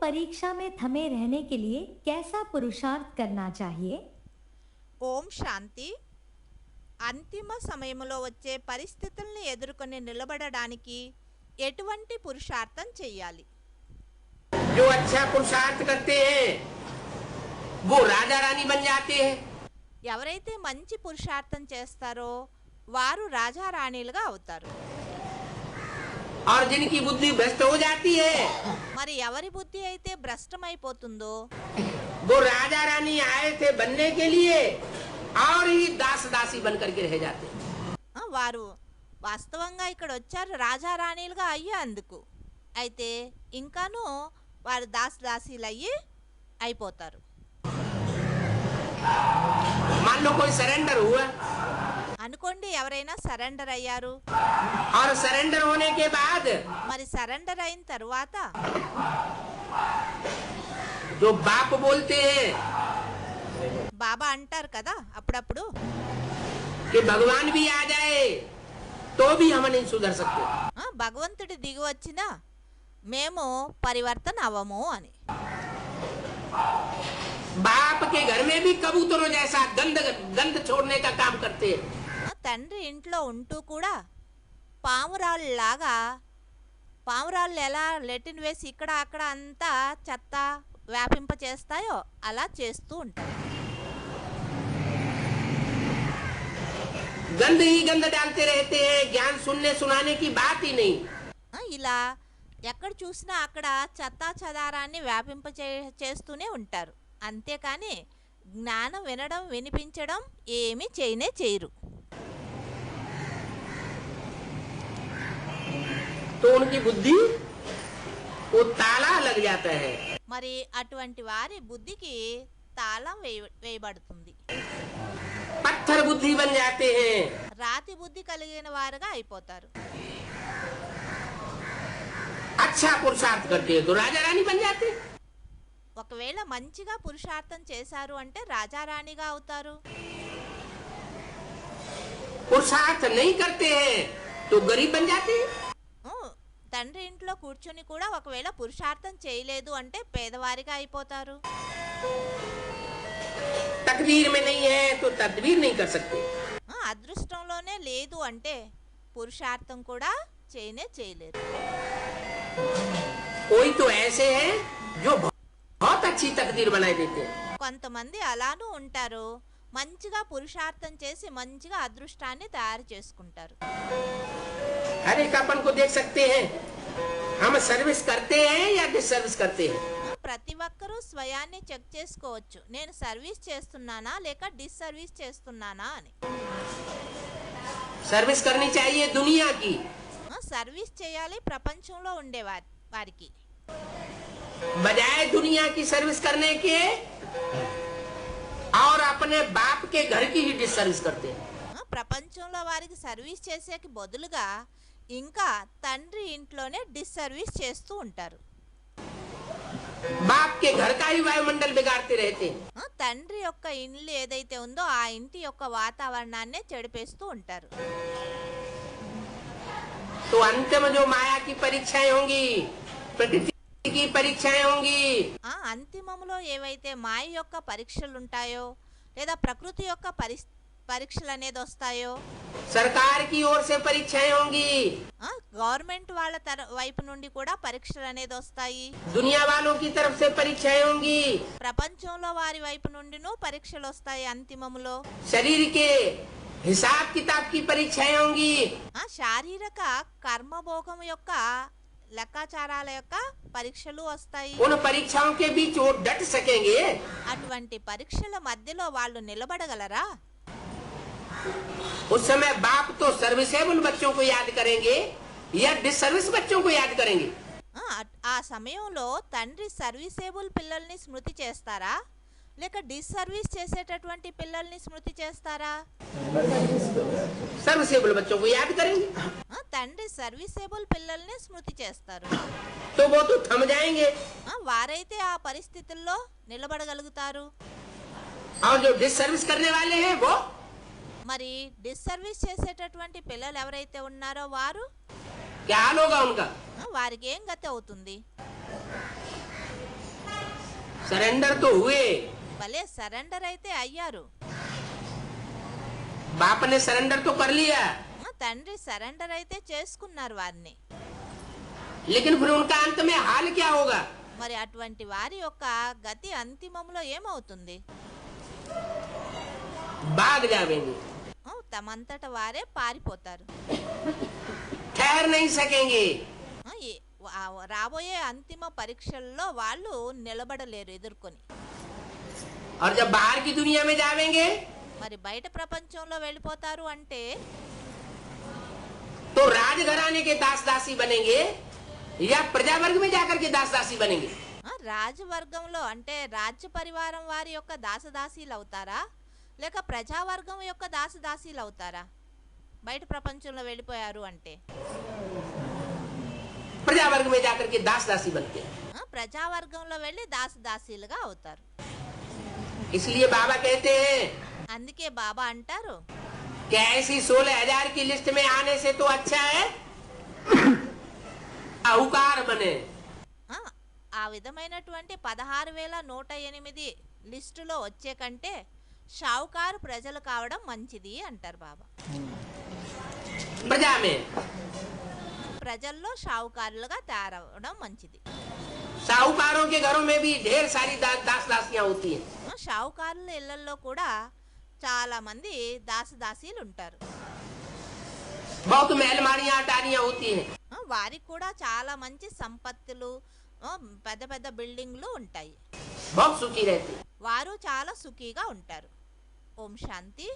परीक्षा में थमे रहने के लिए कैसा पुरुषार्थ करना चाहिए ఓం శాంతి అంతిమ సమయంలో వచ్చే పరిస్థితుల్ని ఎదుర్కొని నిలబడడానికి ఎటువంటి పురుషార్థం చెయ్యాలి जो अच्छा पुरुषार्थ करते हैं वो राजा रानी बन जाते हैं ఎవరైతే మంచి పురుషార్థం చేస్తారో వారు రాజారాణిలుగా అవుతారు और जिनकी बुद्धि भ्रष्ट हो जाती है మరి ఎవరి బుద్ధి అయితే భ్రష్టమైపోతుందో वो राजा रानी आए थे बनने के लिए और ही दास दासी बन करके रह जाते हैं ఆ, వారు వాస్తవంగా ఇక్కడ వచ్చారు రాజారాణిలుగా అయ్యేందుకు అయితే ఇంకాను వారు దాస్ దాసీలు అయ్యి అయిపోతారు मान लो कोई सरेंडर हुआ అనుకోండి ఎవరైనా సరెండర్ అయ్యారు और सरेंडर होने के बाद మరి సరెండర్ అయిన తరువాత जो बाप बोलते हैं బాబా అంటారు కదా అప్పుడప్పుడు कि भगवान भी आ जाए तो भी हम नहीं सुधर सकते "ఆ, భగవంతుడి దిగి వచ్చినా మేము పరివర్తన అవ్వము అని बाप के घर में भी कबूतरों जैसा गंद गंद छोड़ने का काम करते हैं ఆ, తండ్రి ఇంట్లో ఉంటూ కూడా పామురాళ్ళలాగా పామురాళ్ళు ఎలా లెటిన్ వేసి ఇక్కడ అక్కడ అంతా చెత్త వ్యాపింప చేస్తాయో అలా చేస్తూ ఉంటాయి ఇలా ఎక్కడ చూసినా అక్కడ చెత్తా చదారాన్ని వ్యాపింప చేస్తూనే ఉంటారు. అంతేకాని జ్ఞానం వినడం వినిపించడం ఏమీ చేయనే చేయరు. तो उनकी बुद्धि वो ताला लग जाता है మరి అటువంటి వారి బుద్ధికి తాళం వేయ వేయబడుతుంది पत्थर बुद्धि बन जाते हैं రాతి బుద్ధి కలిగిన వారుగా అయిపోతారు अच्छा पुरुषार्थ करते हैं तो राजा रानी बन जाते हैं ఒకవేళ మంచిగా పురుషార్థం చేశారు అంటే రాజారాణిగా అవుతారు पुरुषार्थ नहीं करते हैं तो गरीब बन जाते हैं ఊ, తండ్రి ఇంట్లో కూర్చొని కూడా ఒకవేళ పురుషార్థం చేయలేదు అంటే పేదవారిగా అయిపోతారు. అదృష్టంలోనే లేదు అంటే పురుషార్థం కూడా చేయనే చేయలేదు కొంతమంది అలానూ ఉంటారు. మంచిగా పురుషార్థం చేసి మంచిగా అదృష్టాన్ని తయారు చేసుకుంటారు. हर एक अपन को देख सकते हैं हम सर्विस करते हैं या डिसर्विस करते हैं ప్రతి ఒక్కరూ స్వయాన్ని చెక్ చేసుకోవచ్చు నేను సర్వీస్ చేస్తున్నానా లేక డిస్సర్వీస్ చేస్తున్నానా అని सर्विस करनी चाहिए दुनिया की ఆ, సర్వీస్ చేయాలి ప్రపంచంలో ఉండే వారి వారికి बजाय दुनिया की सर्विस करने के और अपने बाप के घर की ही डिसर्विस करते हैं ఆ, ప్రపంచంలో వారికి సర్వీస్ చేసేకి బదులుగా ఇంకా తండ్రి ఇంట్లోనే డిస్సర్వీస్ చేస్తూ ఉంటారు. తండ్రి యొక్క ఇండ్లు ఏదైతే ఉందో ఆ ఇంటి యొక్క వాతావరణాన్నే చెడిపేస్తూ ఉంటారు. అంతిమంలో ఏవైతే మాయ యొక్క పరీక్షలుంటాయో లేదా ప్రకృతి యొక్క పరిస్థితి పరీక్షలు అనేది వస్తాయో సర్కార్కి ఓర్ సే గవర్నమెంట్ వాళ్ళ తర వైపు నుండి కూడా పరీక్షలు అనేది వస్తాయి దునియా వాళ్ళ కి తరఫ్ సే ప్రపంచంలో వారి వైపు నుండిను పరీక్షలు వస్తాయి అంతిమములో. శరీరకే హిసాబ్ కితాబ్కి పరీక్షలు హోంగి శారీరక కర్మభోగం యొక్క లెక్కాచారాల యొక్క పరీక్షలు వస్తాయి. అటువంటి పరీక్షల మధ్యలో వాళ్ళు నిలబడగలరా? उस समय बाप तो सर्विसेबल बच्चों को याद करेंगे या डिसर्विस बच्चों को याद करेंगे ఆ, అట్- ఆ సమయంలో తండ్రి సర్వీసేబుల్ పిల్లల్ని స్మృతి చేస్తారా లేక డిస్సర్వీస్ చేసేటటువంటి పిల్లల్ని స్మృతి చేస్తారా सर्विसेबल बच्चों को याद करेंगे ఆ, తండ్రి సర్వీసేబుల్ పిల్లల్ని స్మృతి చేస్తారు तो वो तो थम जाएंगे ఆ, వారైతే ఆ పరిస్థితుల్లో నిలబడగలుగుతారు और जो डिसर्विस करने वाले हैं वो మరి డిస్సర్వీస్ చేసేటటువంటి పిల్లలు ఎవరైతే ఉన్నారో వారు? వారికి ఏం గతి అవుతుంది? సరెండర్తో భలే సరెండర్ అయితే అయ్యారు. బాపనే సరెండర్తో కర్ తండ్రి సరెండర్ అయితే చేసుకున్నారు వారిని. లేకిన్ ఫిర్ ఉన్కా అంత మే హాల్ క్యా హోగా? మరి అటువంటి వారి యొక్క గతి అంతిమంలో ఏమవుతుంది? బాగ్ జావేంగి తమంతట వారే పారిపోతారు ठहर नहीं सकेंगे ఆ, ఈ- ఆ- రాబోయే అంతిమ పరీక్షల్లో వాళ్ళు నిలబడలేరు ఎదుర్కొని और जब बाहर की दुनिया में जावेंगे మరి బయట ప్రపంచంలో వెళ్ళిపోతారు అంటే तो राजघराने के दास दासी बनेंगे या प्रजा वर्ग में जाकर के दास दासी बनेंगे ఆ, రాజవర్గంలో అంటే రాజ్య పరివారం వారి యొక్క దాసదాసీలు అవుతారా లేక ప్రజావర్గం యొక్క దాసదాసీలు అవుతారా బయట ప్రపంచంలో వెళ్ళిపోయారు అంటే? ప్రజావర్గంలో వెళ్ళి దాసదాసీలుగా అవుతారు. అందుకే బాబా అంటారు లిస్ట్ మే ఆనే సే తో అచ్చా ఆ విధమైనటువంటి పదహారు వేల నూట ఎనిమిది లిస్టులో వచ్చే కంటే షావుకారు ప్రజలు కావడం మంచిది అంటారు బాబా. ప్రజల్లో షావుకారులుగా తయారవడం మంచిది. షావుకారు షావుకారుల ఇళ్ళలో కూడా చాలా మంది దాసదాసీలు ఉంటారు. వారికి కూడా చాలా మంచి సంపత్తులు పెద్ద పెద్ద బిల్డింగ్లు ఉంటాయి. వారు చాలా సుఖీగా ఉంటారు. ओम शांति।